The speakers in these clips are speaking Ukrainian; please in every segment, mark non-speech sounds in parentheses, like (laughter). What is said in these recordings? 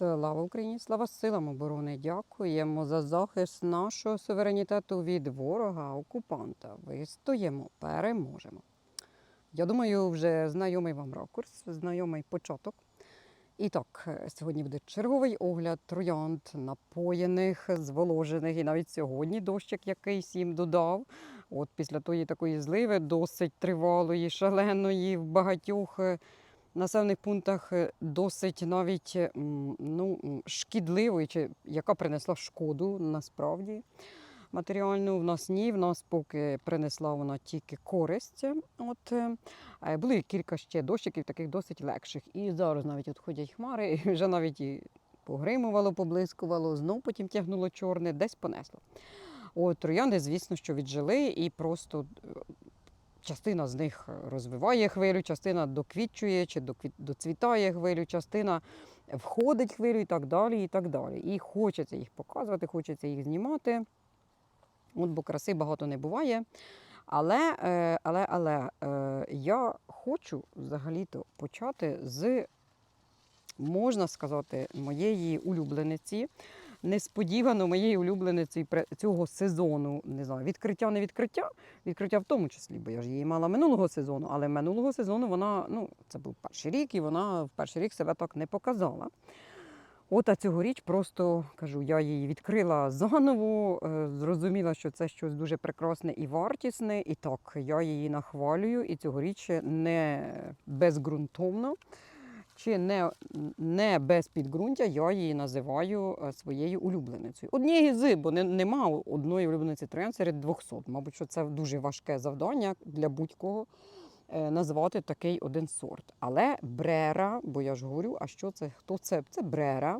Слава Україні! Слава силам оборони! Дякуємо за захист нашого суверенітету від ворога, окупанта. Вистоїмо, переможемо. Я думаю, вже знайомий вам ракурс, знайомий початок. І так, сьогодні буде черговий огляд троянд, напоєних, зволожених. І навіть сьогодні дощик якийсь їм додав. От після тої такої зливи, досить тривалої, шаленої в багатьох населених пунктах е, досить навіть е, ну, м, шкідливої, чи яка принесла шкоду насправді матеріальну. В нас ні, в нас поки принесла вона тільки користь. От, е, були кілька ще дощиків, таких досить легших. І зараз навіть от ходять хмари, (laughs) і вже навіть і погримувало, поблискувало, знов потім тягнуло чорне, десь понесло. От, троянди, звісно, що віджили і просто частина з них розвиває хвилю, частина доквітчує чи доцвітає хвилю, частина входить хвилю і так далі. І так далі. І хочеться їх показувати, хочеться їх знімати. От, бо краси багато не буває. Але, е, але, але е, я хочу взагалі-то почати з, можна сказати, моєї улюблениці. Несподівано моєї улюблениці цього сезону. Не знаю, відкриття, не відкриття, відкриття в тому числі, бо я ж її мала минулого сезону, але минулого сезону вона, ну, це був перший рік, і вона в перший рік себе так не показала. От а цьогоріч просто кажу, я її відкрила заново, е, зрозуміла, що це щось дуже прекрасне і вартісне. І так, я її нахвалюю, і цьогоріч не безґрунтовно чи не, не без підґрунтя я її називаю е, своєю улюбленицею. Однією з, бо не, нема одної улюблениці троян серед 200. Мабуть, що це дуже важке завдання для будь-кого е, назвати такий один сорт. Але брера, бо я ж говорю, а що це? Хто це? Це брера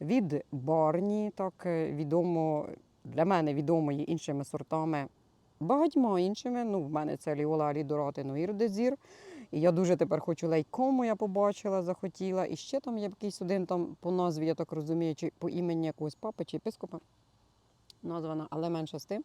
від Барні, так е, відомо для мене відомої іншими сортами. Багатьма іншими. Ну, в мене це Ліола Алідорати Ірдезір. І я дуже тепер хочу лейкому, я побачила, захотіла. І ще там є якийсь один там по назві, я так розумію, чи по імені якогось папи чи епископа названа, але менше з тим.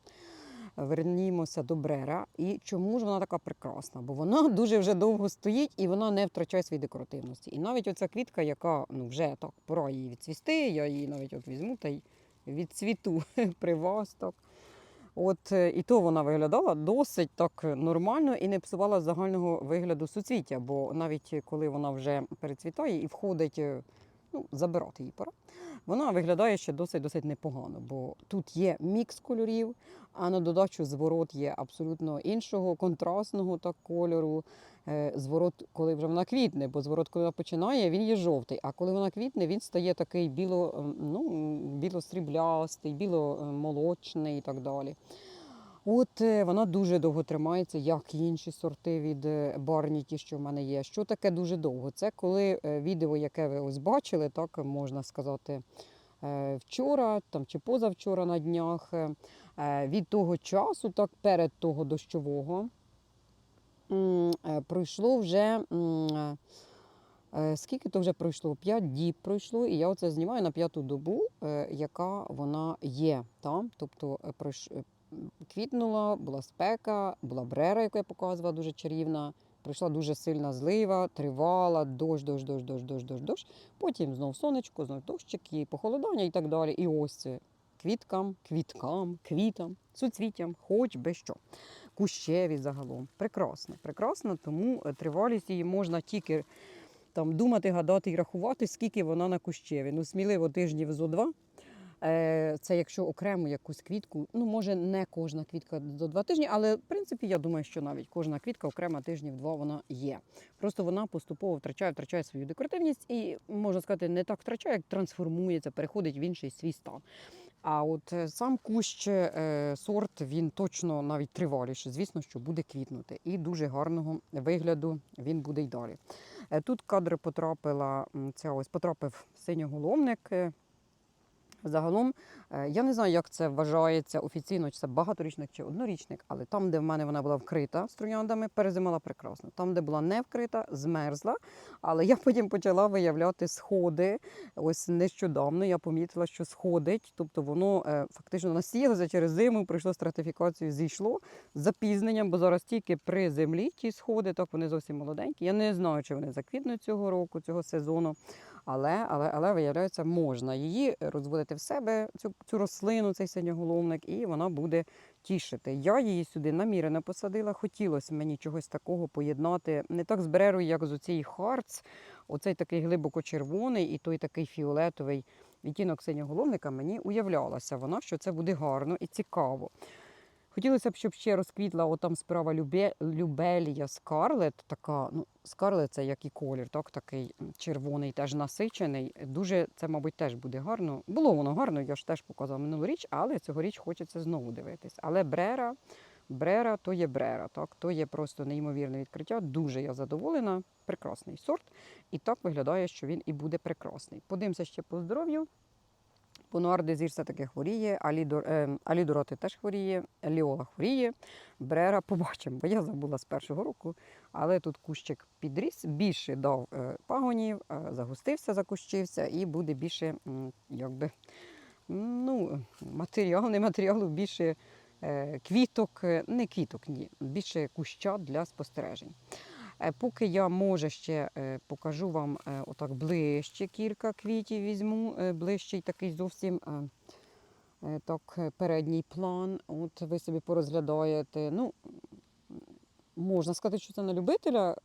Вернімося до Брера. І чому ж вона така прекрасна? Бо вона (laughs) дуже вже довго стоїть і вона не втрачає своєї декоративності. І навіть оця квітка, яка ну, вже так пора її відцвісти, я її навіть от візьму та й відцвіту (laughs) при вас. Так. От е, і то вона виглядала досить так нормально і не псувала загального вигляду суцвіття, бо навіть коли вона вже перецвітає і входить, е, ну, забирати її пора, вона виглядає ще досить досить непогано, бо тут є мікс кольорів, а на додачу зворот є абсолютно іншого, контрастного так кольору. Е, Зворот, коли вже вона квітне, бо зворот, коли вона починає, він є жовтий. А коли вона квітне, він стає такий біло, ем, ну, білосріблястий, біломолочний і так далі. От е, вона дуже довго тримається, як і інші сорти від е, Барні, ті, що в мене є. Що таке дуже довго? Це коли е, відео, яке ви ось бачили, так можна сказати, вчора там чи позавчора на днях. Від того часу, так перед того дощового, пройшло вже. Скільки то вже пройшло? П'ять діб пройшло, і я оце знімаю на п'яту добу, яка вона є там. Тобто квітнула, була спека, була брера, яку я показувала, дуже чарівна. Прийшла дуже сильна злива, тривала, дощ, дощ, дощ, дощ, дощ, дощ, дощ. Потім знов сонечко, знов дощик, похолодання і так далі. І ось це квіткам, квіткам, квітам, суцвіттям, хоч би що. Кущеві загалом. Прекрасно, прекрасно, тому е, тривалість її можна тільки там думати, гадати і рахувати, скільки вона на кущеві. Ну, сміливо тижнів зо два. Е, Це якщо окремо якусь квітку, ну може не кожна квітка за два тижні, але в принципі я думаю, що навіть кожна квітка окремо тижнів два вона є. Просто вона поступово втрачає, втрачає свою декоративність і можна сказати, не так втрачає, як трансформується, переходить в інший свій стан. А от е, сам кущ е, сорт він точно навіть триваліше, звісно, що буде квітнути, і дуже гарного вигляду він буде й далі. Тут кадри потрапила ця ось потрапив синьоголовник. Загалом, е, я не знаю, як це вважається офіційно, чи це багаторічник чи однорічник, але там, де в мене вона була вкрита з перезимала прекрасно. Там, де була не вкрита, змерзла. Але я потім почала виявляти сходи. Ось нещодавно я помітила, що сходить, тобто воно е, фактично насіялося через зиму, пройшло стратифікацію, зійшло з запізненням, бо зараз тільки при землі ті сходи, так вони зовсім молоденькі. Я не знаю, чи вони заквітнуть цього року, цього сезону. Але, але, але виявляється, можна її розводити в себе, цю, цю рослину, цей синьоголовник, і вона буде тішити. Я її сюди намірено посадила. Хотілося мені чогось такого поєднати не так з брерою, як з оцій харц. Оцей такий глибоко червоний і той такий фіолетовий відтінок синьоголовника мені уявлялася вона, що це буде гарно і цікаво. Хотілося б, щоб ще розквітла отам справа Любе, Любелія Скарлет. Така, ну, Скарлет це як і колір, так, такий червоний, теж насичений. Дуже це, мабуть, теж буде гарно. Було воно гарно, я ж теж показала минулоріч, але цьогоріч хочеться знову дивитись. Але Брера, Брера то є Брера, так, то є просто неймовірне відкриття. Дуже я задоволена. Прекрасний сорт. І так виглядає, що він і буде прекрасний. Подивимося ще по здоров'ю. Понуар Дезір все-таки хворіє, Алідор, е, Алідороти теж хворіє, Ліола хворіє, Брера побачимо, бо я забула з першого року. Але тут кущик підріс, більше дав е, пагонів, е, загустився, закущився і буде більше, якби, ну, матеріал, не матеріалу, більше е, квіток, е, не квіток, ні, більше куща для спостережень. Е, Поки я може ще е, покажу вам е, отак ближче кілька квітів візьму, ближчий такий зовсім так, передній план. От ви собі порозглядаєте. Ну, можна сказати, що це на любителя,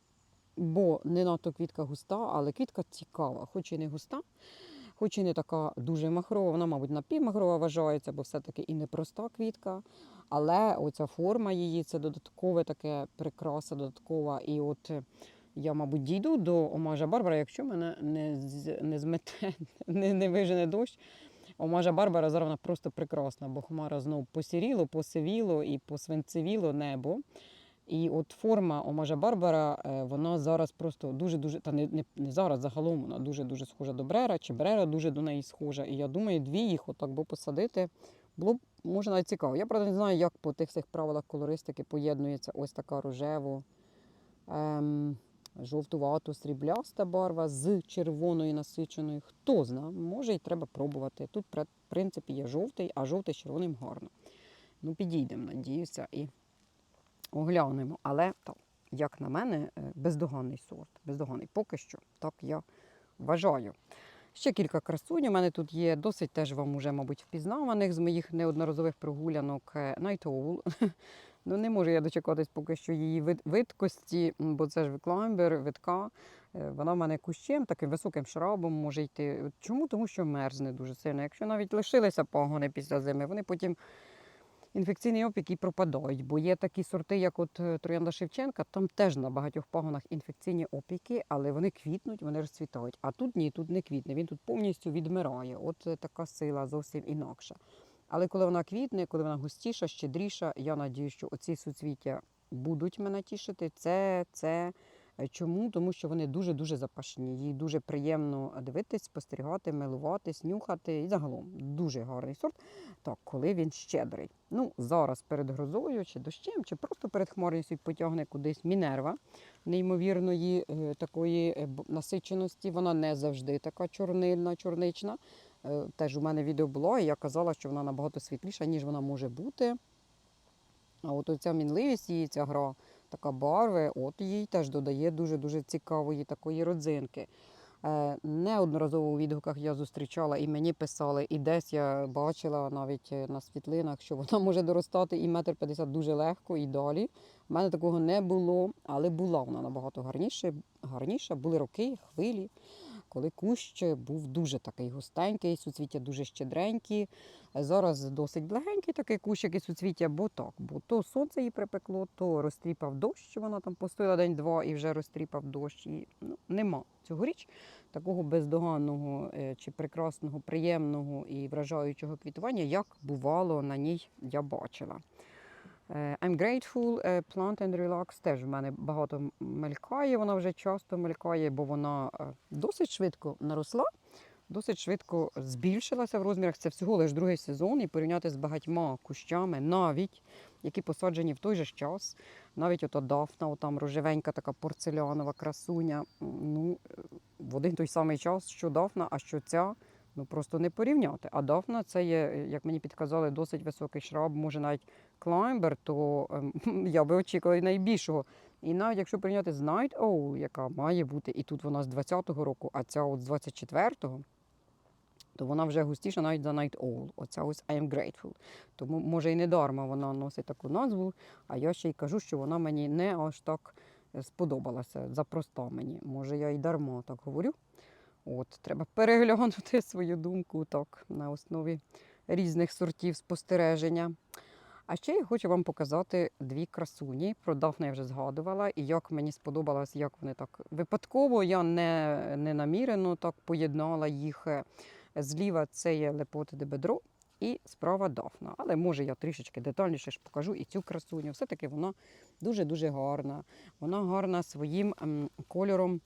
бо не надто квітка густа, але квітка цікава, хоч і не густа, хоч і не така дуже махрова, вона, мабуть, напівмахрова вважається, бо все-таки і не проста квітка. Але оця форма її це додаткове таке прикраса, додаткова. І от е, я, мабуть, дійду до омажа Барбара, якщо мене не, не змете, (laughs) не, не вижене дощ. Омажа Барбара зараз просто прекрасна, бо хмара знов посіріло, посивіло і посвинцевіло небо. І от форма Омажа Барбара, е, вона зараз просто дуже-дуже, та не, не, не зараз, загалом вона дуже-дуже схожа до Брера, чи Брера дуже до неї схожа. І я думаю, дві їх отак би посадити було б може навіть цікаво. Я правда не знаю, як по тих всіх правилах колористики поєднується ось така рожево, ем, жовтувато срібляста барва з червоною насиченою. Хто зна, може і треба пробувати. Тут, в принципі, є жовтий, а жовтий з червоним гарно. Ну, підійдемо, надіюся, і оглянемо. Але так, як на мене, е, бездоганний сорт. Бездоганний. Поки що, так я вважаю. Ще кілька красунь. У мене тут є досить теж вам уже, мабуть, впізнаваних з моїх неодноразових прогулянок е, Night (laughs) Owl. Ну, не можу я дочекатись поки що її видкості, бо це ж клаймбер, видка. Е, Вона в мене кущем, таким високим шрабом може йти. Чому? Тому що мерзне дуже сильно. Якщо навіть лишилися пагони після зими, вони потім інфекційний опік і пропадають. Бо є такі сорти, як от е, Троянда Шевченка, там теж на багатьох пагонах інфекційні опіки, але вони квітнуть, вони розцвітають. А тут ні, тут не квітне. Він тут повністю відмирає. От е, така сила зовсім інакша. Але коли вона квітне, коли вона густіша, щедріша, я надію, що оці суцвіття будуть мене тішити. Це, це чому? Тому що вони дуже-дуже запашні. Їх дуже приємно дивитись, спостерігати, милуватись, нюхати. І загалом дуже гарний сорт. Так, коли він щедрий. Ну, зараз перед грозою, чи дощем, чи просто перед хмарністю потягне кудись Мінерва неймовірної е, такої е, насиченості. Вона не завжди така чорнильна, чорнична. Е, Теж у мене відео було, і я казала, що вона набагато світліша, ніж вона може бути. А от оця мінливість її, ця гра, така барви, от їй теж додає дуже-дуже цікавої такої родзинки. Е, Неодноразово у відгуках я зустрічала і мені писали, і десь я бачила навіть е, на світлинах, що вона може доростати і метр п'ятдесят дуже легко і далі. У мене такого не було, але була вона набагато гарніше, гарніша. Були роки, хвилі, коли кущ був дуже такий густенький, суцвіття дуже щедренькі. Зараз досить легенький такий кущик і суцвіття, бо так, бо то сонце її припекло, то розтріпав дощ, вона там постояла день-два і вже розтріпав дощ. І, ну, нема цьогоріч такого бездоганного е, чи прекрасного, приємного і вражаючого квітування, як бувало на ній я бачила. Е, I'm grateful, е, Plant and Relax теж в мене багато мелькає, вона вже часто мелькає, бо вона е, досить швидко наросла, досить швидко збільшилася в розмірах. Це всього лише другий сезон, і порівняти з багатьма кущами, навіть які посаджені в той же час. Навіть ота дафна, отам рожевенька така порцелянова красуня. Ну, в один той самий час, що дафна, а що ця. Ну просто не порівняти. А дафна це є, як мені підказали, досить високий шраб, може навіть клаймбер, то ем, (laughs) я би очікувала найбільшого. І навіть якщо прийняти з Night Owl, яка має бути, і тут вона з 20-го року, а ця от з 24-го, то вона вже густіша навіть за Night Owl. Оця ось I am grateful. Тому, може, і не дарма вона носить таку назву, а я ще й кажу, що вона мені не аж так е, сподобалася, запроста мені. Може, я й дарма так говорю. От, треба переглянути свою думку так, на основі різних сортів спостереження. А ще я хочу вам показати дві красуні. Про Дафну я вже згадувала, і як мені сподобалось, як вони так випадково, я не, не намірено так поєднала їх. Зліва це є Лепоти де Бедро і справа Дафна. Але може я трішечки детальніше ж покажу і цю красуню. Все-таки вона дуже-дуже гарна. Вона гарна своїм кольором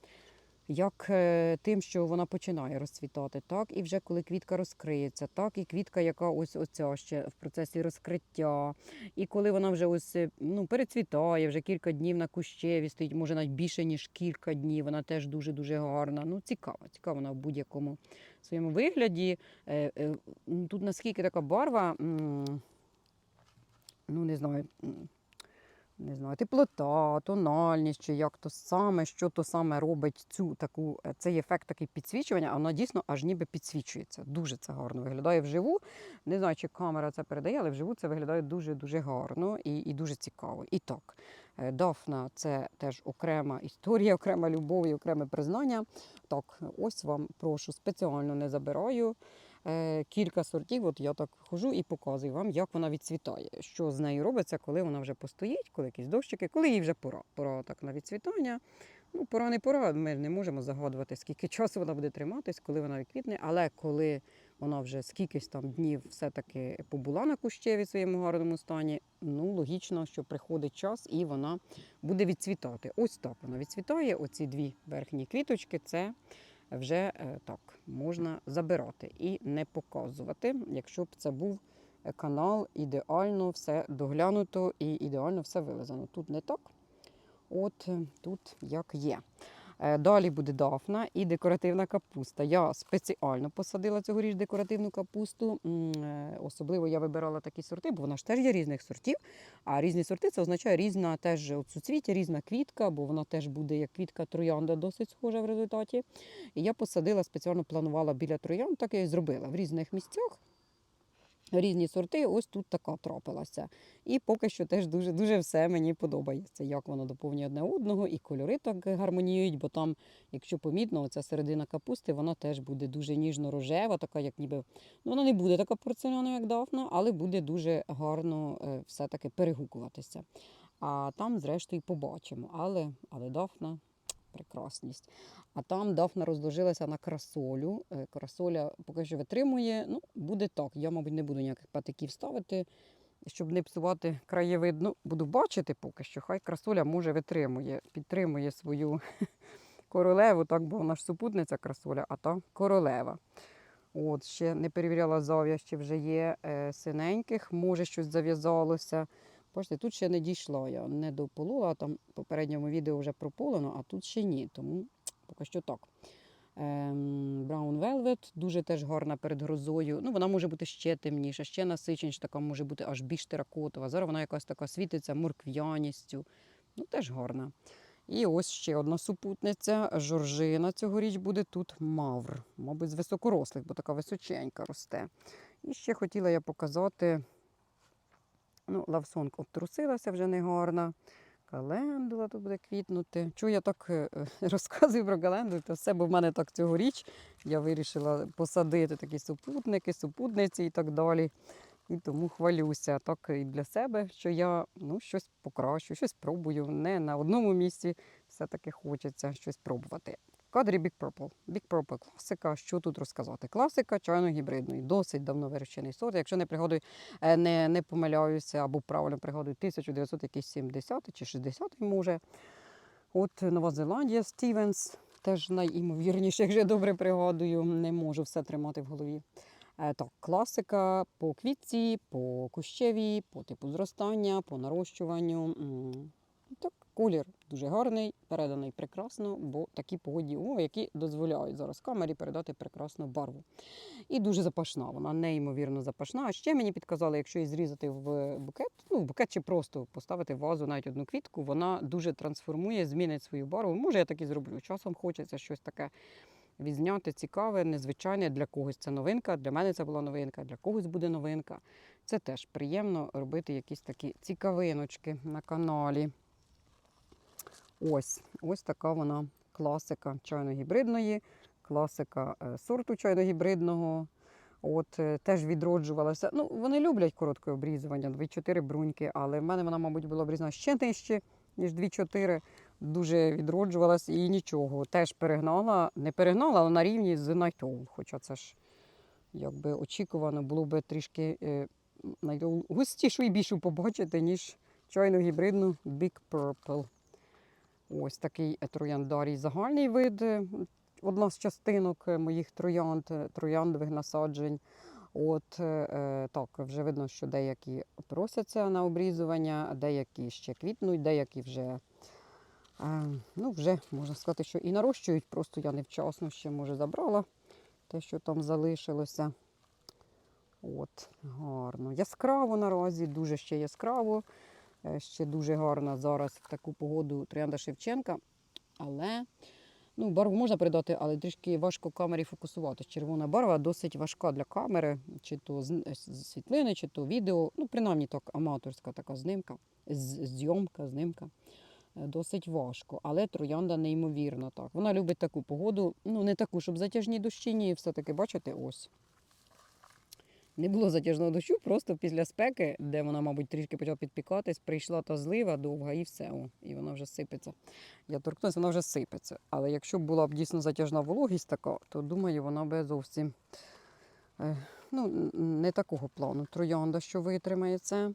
як е, тим, що вона починає розцвітати, так і вже коли квітка розкриється, так і квітка, яка ось оця ще в процесі розкриття, і коли вона вже ось е, ну, перецвітає, вже кілька днів на кущеві стоїть, може навіть більше, ніж кілька днів, вона теж дуже-дуже гарна. Ну, цікава, цікава вона в будь-якому своєму вигляді. Е, Тут наскільки така барва, ну не знаю. Не знаю, теплота, тональність, чи як то саме, що то саме робить цю таку, е, цей ефект такий підсвічування, а вона дійсно аж ніби підсвічується. Дуже це гарно виглядає вживу. Не знаю, чи камера це передає, але вживу це виглядає дуже-дуже гарно і, і дуже цікаво. І так, е, Дафна це теж окрема історія, окрема любов і окреме признання. Так, ось вам прошу, спеціально не забираю. Е, Кілька сортів, от я так хожу і показую вам, як вона відцвітає, що з нею робиться, коли вона вже постоїть, коли якісь дощики, коли їй вже пора. Пора так на відцвітання. Ну, пора не пора, ми не можемо загадувати, скільки (laughs) часу вона буде триматись, коли вона відквітне, але коли вона вже скількись там днів все-таки побула на кущеві в своєму гарному стані, ну логічно, що приходить час і вона буде відцвітати. Ось так вона відцвітає. Оці дві верхні квіточки це вже е, так можна забирати і не показувати, якщо б це був канал ідеально все доглянуто і ідеально все вилизано. Тут не так, от е, тут як є. Е, Далі буде дафна і декоративна капуста. Я спеціально посадила цьогоріч декоративну капусту. Е, Особливо я вибирала такі сорти, бо вона ж теж є різних сортів. А різні сорти це означає різна теж от суцвіття, різна квітка, бо вона теж буде як квітка троянда, досить схожа в результаті. І я посадила, спеціально планувала біля троянд, так я і зробила в різних місцях. Різні сорти, ось тут така трапилася. І поки що теж дуже дуже все мені подобається, як воно доповнює одне одного, і кольори так гармоніюють, бо там, якщо помітно, оця середина капусти, вона теж буде дуже ніжно-рожева, така, як ніби ну, вона не буде така порцеляна, як давна, але буде дуже гарно е, все-таки перегукуватися. А там, зрештою, побачимо. Але, але дафна прекрасність. А там дафна розложилася на красолю. Е, Красоля поки що витримує. Ну, буде так. Я, мабуть, не буду ніяких патиків ставити, щоб не псувати краєвид. Ну, буду бачити поки що. Хай красоля може витримує, підтримує свою (laughs) королеву, так, бо вона ж супутниця красоля, а та королева. От, ще не перевіряла зав'яз, чи вже є е, синеньких, може щось зав'язалося. Бачите, тут ще не дійшла я, не дополола, там в попередньому відео вже прополено, а тут ще ні, тому поки що так. Ем, Brown Velvet, дуже теж гарна перед грозою. Ну, вона може бути ще темніша, ще насиченіша, така може бути аж більш теракотова. Зараз вона якась така світиться моркв'яністю. Ну, теж гарна. І ось ще одна супутниця. Жоржина цьогоріч буде тут мавр. Мабуть, з високорослих, бо така височенька росте. І ще хотіла я показати. Ну, лавсонг обтрусилася вже негарна. Календула тут буде квітнути. Чого я так е, е, (laughs) розказую про календулу, то все, бо в мене так цьогоріч я вирішила посадити такі супутники, супутниці і так далі. І тому хвалюся так і для себе, що я ну, щось покращу, щось пробую. Не на одному місці все-таки хочеться щось пробувати. В кадрі Big Purple. Big Purple класика. Що тут розказати? Класика чайно-гібридної, досить давно вирощений сорт. Якщо не пригадую, е, не, не помиляюся або правильно пригадую, 1970 чи 60 може. От Нова Зеландія, Стівенс, теж найімовірніше, якщо я добре пригадую, не можу все тримати в голові. Е, Так, класика по квітці, по кущеві, по типу зростання, по нарощуванню. Так, Колір дуже гарний, переданий прекрасно, бо такі погодні умови, які дозволяють зараз камері передати прекрасну барву. І дуже запашна, вона неймовірно запашна. А ще мені підказали, якщо її зрізати в букет, ну в букет чи просто поставити в вазу навіть одну квітку, вона дуже трансформує, змінить свою барву. Може, я так і зроблю. Часом хочеться щось таке відзняти, цікаве, незвичайне для когось. Це новинка. Для мене це була новинка, для когось буде новинка. Це теж приємно робити якісь такі цікавиночки на каналі. Ось, ось така вона класика чайно-гібридної, класика е, сорту чайно-гібридного. От е, теж відроджувалася. Ну, вони люблять коротке обрізування, 2-4 бруньки, але в мене вона, мабуть, була обрізана ще нижче, ніж 2-4. Дуже відроджувалась і нічого. Теж перегнала, не перегнала, але на рівні з Найтоул. Хоча це ж якби очікувано було би трішки е, Найтоул густішу і більшу побачити, ніж чайну гібридну Big Purple. Ось такий е, трояндарій загальний вид. е, Одна з частинок е, моїх троянд, трояндових насаджень. От так, вже видно, що деякі просяться на обрізування, деякі ще квітнуть, деякі вже, ну, вже можна сказати, що і нарощують. Просто я невчасно ще може забрала те, що там залишилося. От, гарно. Яскраво наразі, дуже ще яскраво. Е, Ще дуже гарна зараз в таку погоду Троянда Шевченка. Але ну, барву можна передати, але трішки важко камері фокусувати. Червона барва досить важка для камери, чи то світлини, чи то відео. Ну, принаймні так, аматорська така знимка, зйомка, знимка. Е, Досить важко, але троянда неймовірна. Так. Вона любить таку погоду, ну не таку, щоб затяжні дощі, ні, все-таки, бачите, ось. Не було затяжного дощу, просто після спеки, де вона, мабуть, трішки почала підпікатись, прийшла та злива довга і все. І вона вже сипеться. Я торкнуся, вона вже сипеться. Але якщо б була б дійсно затяжна вологість така, то думаю, вона би зовсім е, ну, не такого плану. Троянда, що витримає це.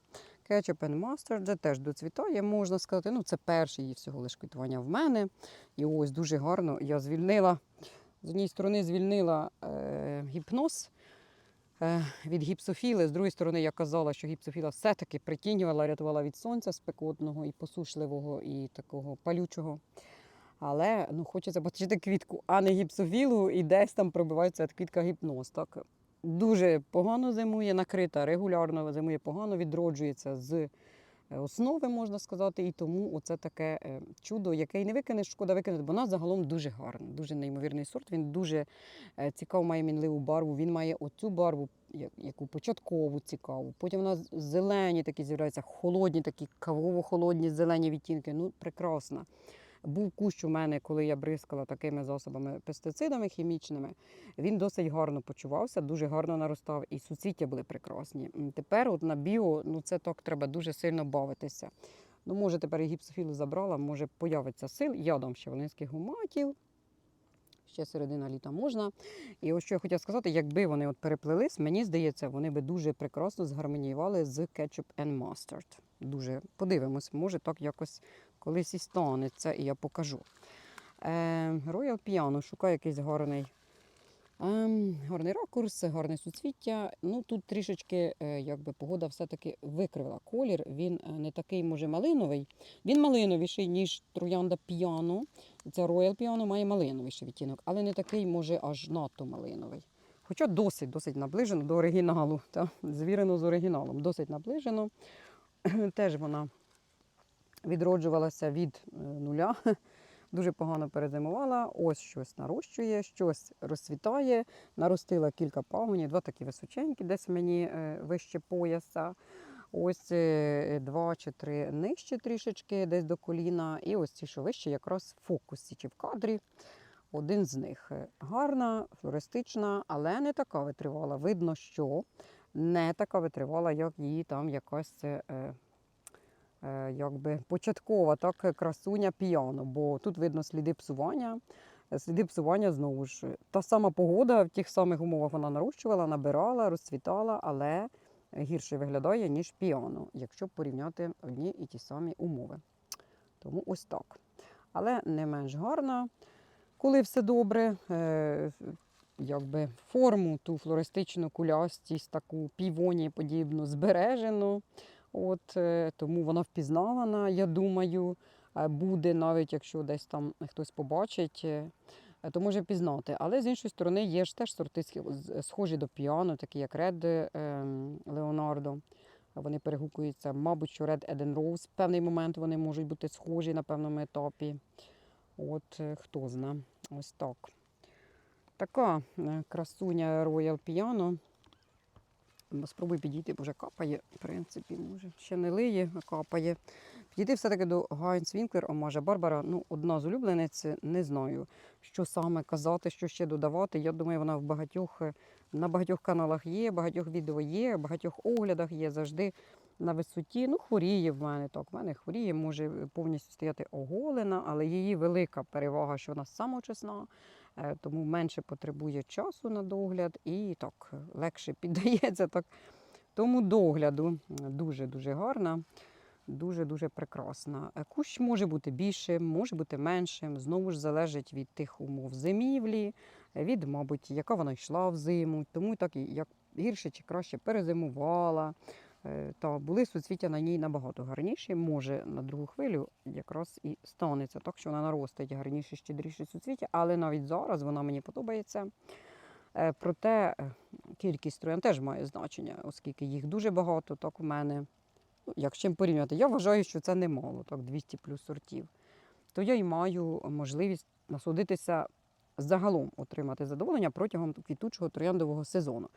Кетчуп and Mustard теж доцвітає, можна сказати. Ну, це перше її всього лиш квітування в мене. І ось дуже гарно я звільнила. З однієї сторони звільнила е, гіпноз від гіпсофіли. З другої сторони, я казала, що гіпсофіла все-таки притінювала, рятувала від сонця спекотного і посушливого, і такого палючого. Але ну, хочеться бачити квітку, а не гіпсофілу, і десь там пробивається квітка гіпноз. Так? Дуже погано зимує, накрита регулярно зимує погано, відроджується з е, основи, можна сказати, і тому оце таке е, чудо, яке і не викинеш, шкода викинути, бо вона загалом дуже гарна, дуже неймовірний сорт. Він дуже цікавий, цікаво має мінливу барву. Він має оцю барву, яку початкову цікаву. Потім вона нас зелені такі з'являються, холодні, такі кавово-холодні зелені відтінки. Ну, прекрасна. Був кущ у мене, коли я бризкала такими засобами пестицидами хімічними. Він досить гарно почувався, дуже гарно наростав, і суцвіття були прекрасні. Тепер от на біо, ну це так треба дуже сильно бавитися. Ну, може, тепер і гіпсофілу забрала, може появиться сил. Я дам ще волинських гуматів. Ще середина літа можна. І ось що я хотіла сказати, якби вони от переплились, мені здається, вони би дуже прекрасно згармоніювали з кетчуп and mustard. Дуже подивимось, може так якось колись і станеться, і я покажу. Е, Royal Piano, шукаю якийсь гарний, ем, гарний ракурс, гарне суцвіття. Ну тут трішечки, е, якби погода все-таки викривила колір. Він е, не такий, може, малиновий. Він малиновіший, ніж троянда піано. Це Royal Piano має малиновіший відтінок, але не такий, може, аж надто малиновий. Хоча досить, досить наближено до оригіналу, та, звірено з оригіналом, досить наближено. (clears throat) Теж вона відроджувалася від е, нуля, (laughs) дуже погано перезимувала. Ось щось нарощує, щось розцвітає. Наростила кілька пагонів, два такі височенькі, десь мені е, вище пояса. Ось е, два чи три нижче трішечки, десь до коліна. І ось ці, що вище, якраз в фокусі чи в кадрі. Один з них гарна, флористична, але не така витривала. Видно, що не така витривала, як її там якась якби початкова так, красуня піано, бо тут видно сліди псування. Е, Сліди псування знову ж. Та сама погода в тих самих умовах вона нарощувала, набирала, розцвітала, але гірше виглядає, ніж піано, якщо порівняти одні і ті самі умови. Тому ось так. Але не менш гарна. Коли все добре, е, якби форму, ту флористичну кулястість, таку півоні подібну збережено. От, е, тому вона впізнавана, я думаю. е, буде, навіть якщо десь там хтось побачить, е, то може пізнати. Але з іншої сторони є ж теж сорти схожі до піано, такі як Ред Леонардо. Вони перегукуються, мабуть, що Red Eden Rose. В певний момент вони можуть бути схожі на певному етапі. От хто зна. Ось так. Така красуня Royal Piano. Спробуй підійти, бо вже капає, в принципі, може, ще не лиє, а капає. Підійти все-таки до Гайнс Вінклер, а може Барбара, ну, одна з улюблениць, не знаю, що саме казати, що ще додавати. Я думаю, вона в багатьох, е, на багатьох каналах є, багатьох відео є, багатьох оглядах є завжди на висоті. Ну, хворіє в мене так. В мене хворіє, може повністю стояти оголена, але її велика перевага, що вона самочесна, тому менше потребує часу на догляд і так легше (laughs) піддається. Так. Тому догляду дуже-дуже гарна, дуже-дуже прекрасна. Е, Кущ може бути більшим, може бути меншим. Знову ж залежить від тих умов зимівлі, е, від, мабуть, яка вона йшла в зиму. Тому так як гірше чи краще перезимувала. Е, Та були суцвіття на ній набагато гарніші. Може на другу хвилю якраз і станеться так, що вона наростить гарніше, щедріше суцвіття, але навіть зараз вона мені подобається. Е, Проте е, кількість троян теж має значення, оскільки їх дуже багато, так у мене. Ну, як з чим порівняти, я вважаю, що це немало, так 200 плюс сортів. То я й маю можливість насолодитися загалом отримати задоволення протягом квітучого трояндового сезону.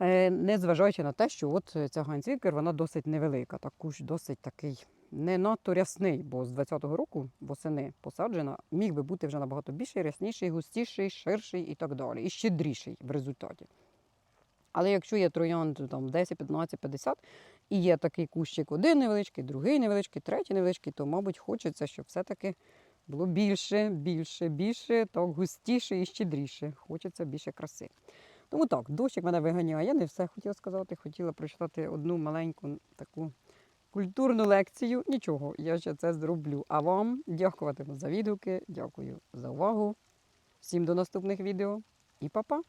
Е, Незважаючи на те, що от ця Ганцвікер, вона досить невелика, так кущ досить такий не надто рясний, бо з 20-го року восени посаджена, міг би бути вже набагато більший, рясніший, густіший, ширший і так далі, і щедріший в результаті. Але якщо є троянд там 10, 15, 50, і є такий кущик один невеличкий, другий невеличкий, третій невеличкий, то, мабуть, хочеться, щоб все-таки було більше, більше, більше, так густіше і щедріше. Хочеться більше краси. Тому так, дощик мене виганяє. Я не все хотіла сказати. Хотіла прочитати одну маленьку таку культурну лекцію. Нічого, я ще це зроблю. А вам дякуватиму за відгуки, дякую за увагу. Всім до наступних відео і па-па!